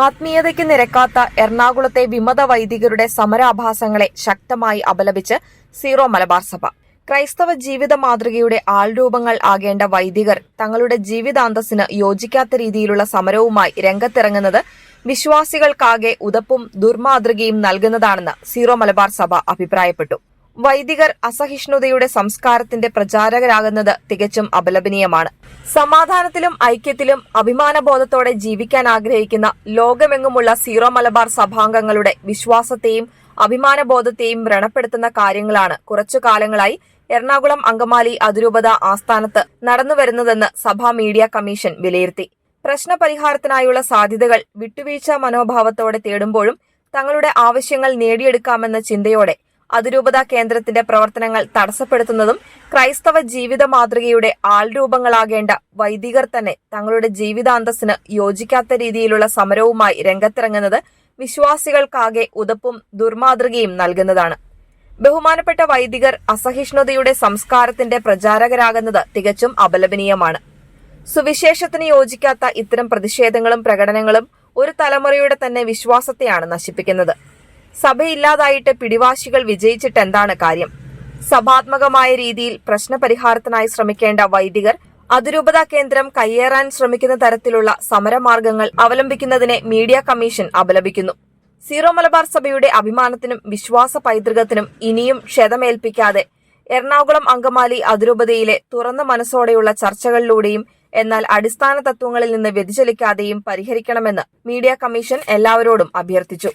ആത്മീയതയ്ക്ക് നിരക്കാത്ത എറണാകുളത്തെ വിമത വൈദികരുടെ സമരാഭാസങ്ങളെ ശക്തമായി അപലപിച്ച് സീറോ മലബാർ സഭ. ക്രൈസ്തവ ജീവിത മാതൃകയുടെ ആൾരൂപങ്ങൾ ആകേണ്ട വൈദികർ തങ്ങളുടെ ജീവിതാന്തസ്സിന് യോജിക്കാത്ത രീതിയിലുള്ള സമരവുമായി രംഗത്തിറങ്ങുന്നത് വിശ്വാസികൾക്കാകെ ഉതപ്പും ദുർമാതൃകയും നൽകുന്നതാണെന്ന് സീറോ മലബാർ സഭ അഭിപ്രായപ്പെട്ടു. വൈദികർ അസഹിഷ്ണുതയുടെ സംസ്കാരത്തിന്റെ പ്രചാരകരാകുന്നത് തികച്ചും അപലപനീയമാണ്. സമാധാനത്തിലും ഐക്യത്തിലും അഭിമാനബോധത്തോടെ ജീവിക്കാൻ ആഗ്രഹിക്കുന്ന ലോകമെങ്ങുമുള്ള സീറോ മലബാർ സഭാംഗങ്ങളുടെ വിശ്വാസത്തെയും അഭിമാനബോധത്തെയും വ്രണപ്പെടുത്തുന്ന കാര്യങ്ങളാണ് കുറച്ചു കാലങ്ങളായി എറണാകുളം അങ്കമാലി അതിരൂപത ആസ്ഥാനത്ത് നടന്നുവരുന്നതെന്ന് സഭാ മീഡിയ കമ്മീഷൻ വിലയിരുത്തി. പ്രശ്നപരിഹാരത്തിനായുള്ള സാധ്യതകൾ വിട്ടുവീഴ്ച മനോഭാവത്തോടെ തേടുമ്പോഴും തങ്ങളുടെ ആവശ്യങ്ങൾ നേടിയെടുക്കാമെന്ന ചിന്തയോടെ അതിരൂപത കേന്ദ്രത്തിന്റെ പ്രവർത്തനങ്ങൾ തടസ്സപ്പെടുത്തുന്നതും ക്രൈസ്തവ ജീവിത മാതൃകയുടെ ആൾരൂപങ്ങളാകേണ്ട വൈദികർ തന്നെ തങ്ങളുടെ ജീവിതാന്തസ്സിന് യോജിക്കാത്ത രീതിയിലുള്ള സമരവുമായി രംഗത്തിറങ്ങുന്നത് വിശ്വാസികൾക്കാകെ ഉതപ്പും ദുർമാതൃകയും നൽകുന്നതാണ്. ബഹുമാനപ്പെട്ട വൈദികർ അസഹിഷ്ണുതയുടെ സംസ്കാരത്തിന്റെ പ്രചാരകരാകുന്നത് തികച്ചും അപലപനീയമാണ്. സുവിശേഷത്തിന് യോജിക്കാത്ത ഇത്തരം പ്രതിഷേധങ്ങളും പ്രകടനങ്ങളും ഒരു തലമുറയുടെ തന്നെ വിശ്വാസത്തെയാണ് നശിപ്പിക്കുന്നത്. സഭയില്ലാതായിട്ട് പിടിവാശികൾ വിജയിച്ചിട്ട് എന്താണ് കാര്യം? സഭാത്മകമായ രീതിയിൽ പ്രശ്നപരിഹാരത്തിനായി ശ്രമിക്കേണ്ട വൈദികർ അതിരൂപത കേന്ദ്രം കയ്യേറാൻ ശ്രമിക്കുന്ന തരത്തിലുള്ള സമരമാർഗങ്ങൾ അവലംബിക്കുന്നതിനെ മീഡിയ കമ്മീഷൻ അപലപിക്കുന്നു. സീറോ മലബാർ സഭയുടെ അഭിമാനത്തിനും വിശ്വാസ പൈതൃകത്തിനും ഇനിയും ക്ഷതമേൽപ്പിക്കാതെ എറണാകുളം അങ്കമാലി അതിരൂപതയിലെ തുറന്ന മനസ്സോടെയുള്ള ചർച്ചകളിലൂടെയും എന്നാൽ അടിസ്ഥാന തത്വങ്ങളിൽ നിന്ന് വ്യതിചലിക്കാതെയും പരിഹരിക്കണമെന്ന് മീഡിയ കമ്മീഷൻ എല്ലാവരോടും അഭ്യർത്ഥിച്ചു.